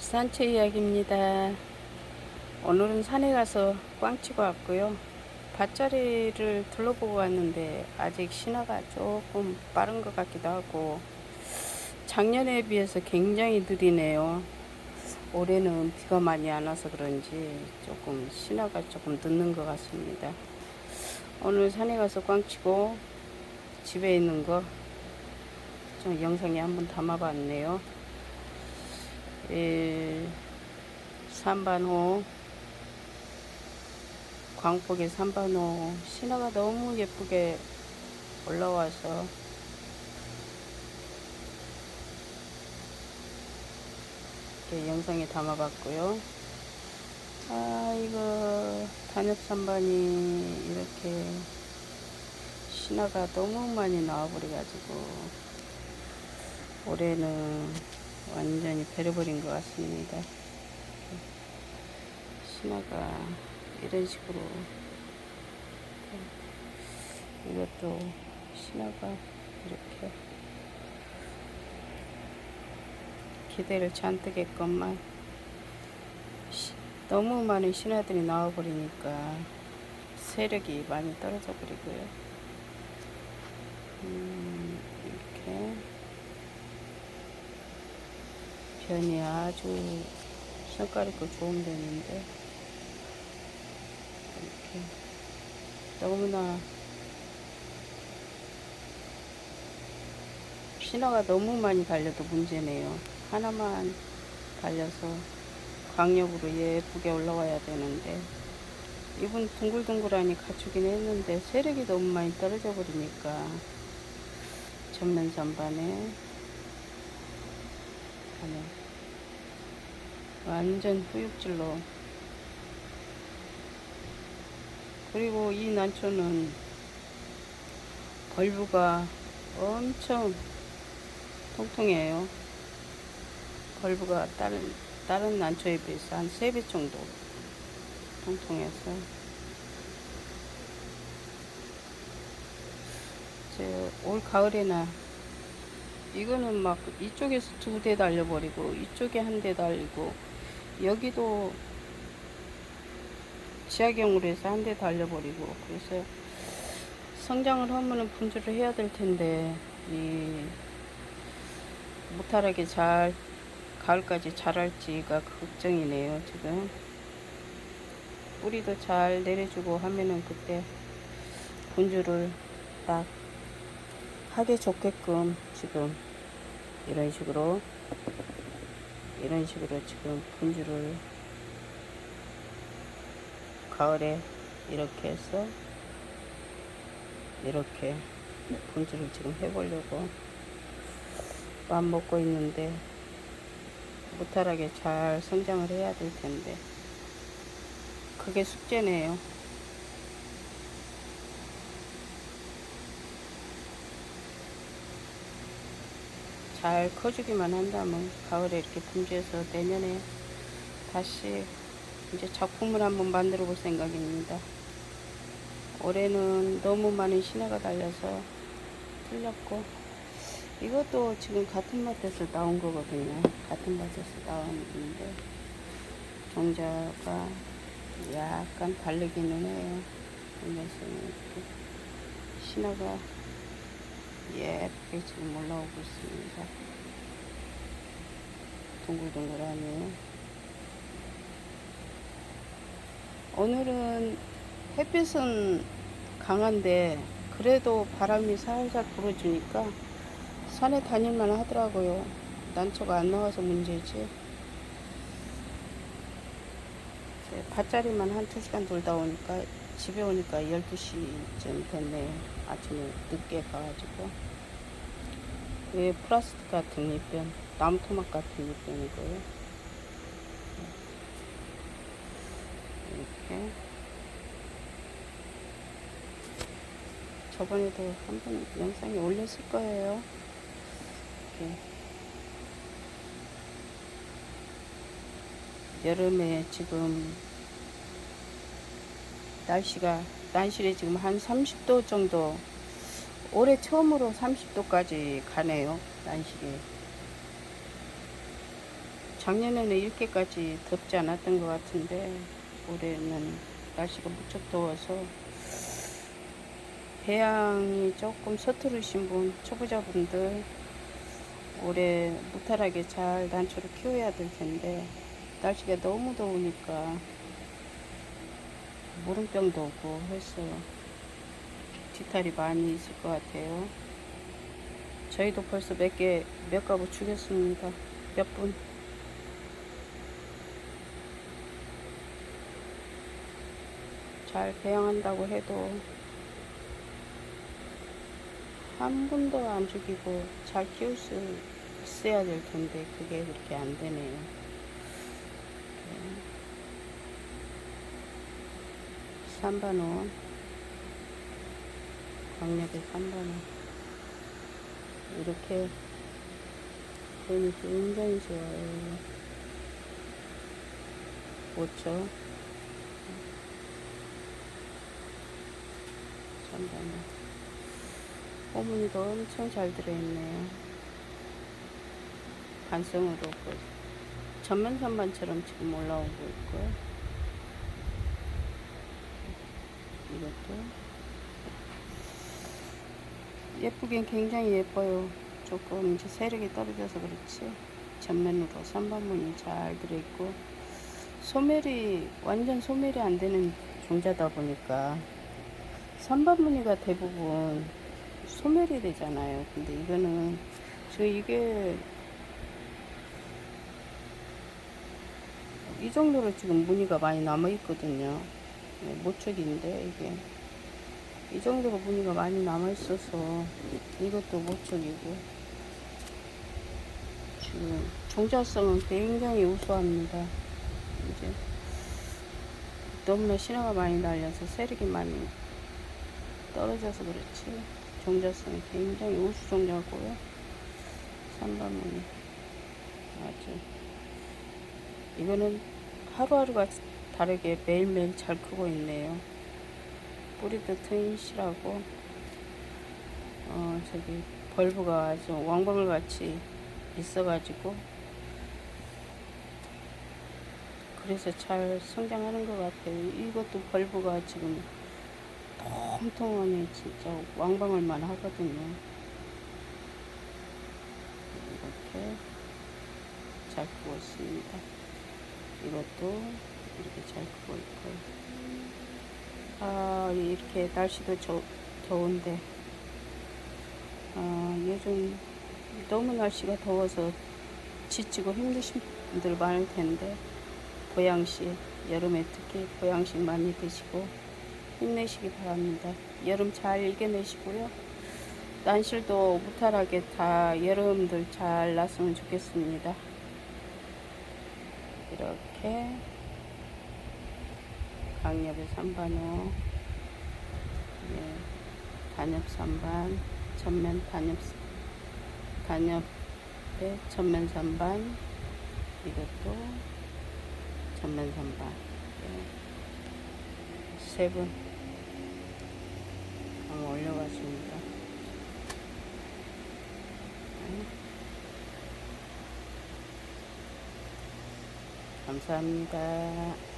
산채 이야기입니다. 오늘은 산에 가서 꽝치고 왔고요. 밭자리를 둘러보고 왔는데 아직 신화가 조금 빠른 것 같기도 하고 작년에 비해서 굉장히 느리네요. 올해는 비가 많이 안 와서 그런지 조금 신화가 조금 늦는 것 같습니다. 오늘 산에 가서 꽝치고 집에 있는 거 좀 영상에 한번 담아봤네요. 예, 삼반호 광폭의 삼반호 신화가 너무 예쁘게 올라와서 이렇게 영상에 담아봤고요. 아 이거 단엽 삼반이 이렇게 신화가 너무 많이 나와버려가지고 올해는 완전히 베려버린 것 같습니다. 신화가 이런 식으로 이것도 신화가 이렇게 기대를 잔뜩 했건만 시- 너무 많은 신화들이 나와버리니까 세력이 많이 떨어져 버리고요. 음, 이렇게 변이 아주 성깔 있고 좋은 변인데 이렇게 너무나 신화가 너무 많이 달려도 문제네요. 하나만 달려서 강력으로 예쁘게 올라와야 되는데 이분 둥글둥글하니 갖추긴 했는데 세력이 너무 많이 떨어져 버리니까 전면 전반에 안에 완전 후육질로 그리고 이 난초는 벌브가 엄청 통통해요. 벌브가 다른 다른 난초에 비해서 한 3배 정도 통통해서 올 가을에나 이거는 막 이쪽에서 두 대 달려버리고 이쪽에 한 대 달리고 여기도 지하경으로 해서 한 대 달려버리고 그래서 성장을 하면은 분주를 해야 될 텐데 이 무탈하게 잘 가을까지 자랄지가 걱정이네요 지금. 뿌리도 잘 내려주고 하면은 그때 분주를 딱 하기 좋게끔 지금 이런 식으로 이런 식으로 지금 분주를 가을에 이렇게 해서 이렇게 분주를 지금 해보려고 마음 먹고 있는데 무탈하게 잘 성장을 해야 될 텐데 그게 숙제네요. 잘 커주기만 한다면 가을에 이렇게 분주해서 내년에 다시 이제 작품을 한번 만들어 볼 생각입니다. 올해는 너무 많은 신화가 달려서 틀렸고 이것도 지금 같은 밭에서 나온 거거든요. 같은 밭에서 나온 건데 종자가 약간 다르기는 해요. 그래서 신화가 예쁘게 지금 올라오고 있습니다. 동글동글하네요. 오늘은 햇빛은 강한데 그래도 바람이 살살 불어주니까 산에 다닐만 하더라고요. 난초가 안 나와서 문제지. 네, 밭자리만 한 2시간 돌다 오니까 집에 오니까 12시쯤 됐네요. 아침에 늦게 가가지고. 왜 플라스틱 같은 잎변, 나무토막 같은 잎변이고요. 이렇게. 저번에도 한 번 영상에 올렸을 거예요. 이렇게. 여름에 지금 날씨가 날씨에 지금 한 30도 정도 올해 처음으로 30도까지 가네요. 난실이. 작년에는 이렇게까지 덥지 않았던 것 같은데 올해는 날씨가 무척 더워서 배양이 조금 서투르신 분, 초보자분들 올해 무탈하게 잘 단초를 키워야 될 텐데 날씨가 너무 더우니까 무름병도 오고 해서 뒤탈이 많이 있을 것 같아요. 저희도 벌써 몇 개, 몇 가구 죽였습니다. 몇 분. 잘 배양한다고 해도 한 분도 안 죽이고 잘 키울 수 있어야 될 텐데 그게 그렇게 안 되네요. 삼반원 강력의 삼반원 이렇게 되니 굉장히 좋아요. 5초 잠깐만 호문이도 엄청 잘 들어있네요. 반성으로 그 전면 선반처럼 지금 올라오고 있고요. 이것도 예쁘긴 굉장히 예뻐요. 조금 이제 세력이 떨어져서 그렇지 전면으로 선반문이 잘 들어있고 소멸이 완전 소멸이 안 되는 종자다 보니까 선반무늬가 대부분 소멸이 되잖아요. 근데 이거는 지금 이게 이 정도로 지금 무늬가 많이 남아 있거든요. 네, 모촉인데 이게. 이 정도로 무늬가 많이 남아 있어서 이것도 모촉이고. 지금 종자성은 굉장히 우수합니다. 이제 너무나 신화가 많이 날려서 세력이 많이 떨어져서 그렇지. 종자성이 굉장히 우수 종자고요. 삼반문이 아주. 이거는 하루하루가 다르게 매일매일 잘 크고 있네요. 뿌리도 트인시라고 어 저기 벌브가 아주 왕벌 같이 있어가지고 그래서 잘 성장하는 것 같아요. 이것도 벌브가 지금 통통하니 진짜 왕방울만 하거든요. 이렇게 잘 크고 있습니다. 이것도 이렇게 잘 크고 있고요. 아, 이렇게 날씨도 저, 더운데, 아, 요즘 너무 날씨가 더워서 지치고 힘드신 분들 많을 텐데, 보양식, 여름에 특히 보양식 많이 드시고, 힘내시기 바랍니다. 여름 잘 이겨내시고요. 난실도 무탈하게 다 여러분들 잘 났으면 좋겠습니다. 이렇게 강엽의 삼반호, 네, 단엽 삼반, 전면 단엽, 단엽의 전면 삼반, 이것도 전면 삼반, 네. 세 분. 한번 올려봤습니다. 네. 감사합니다.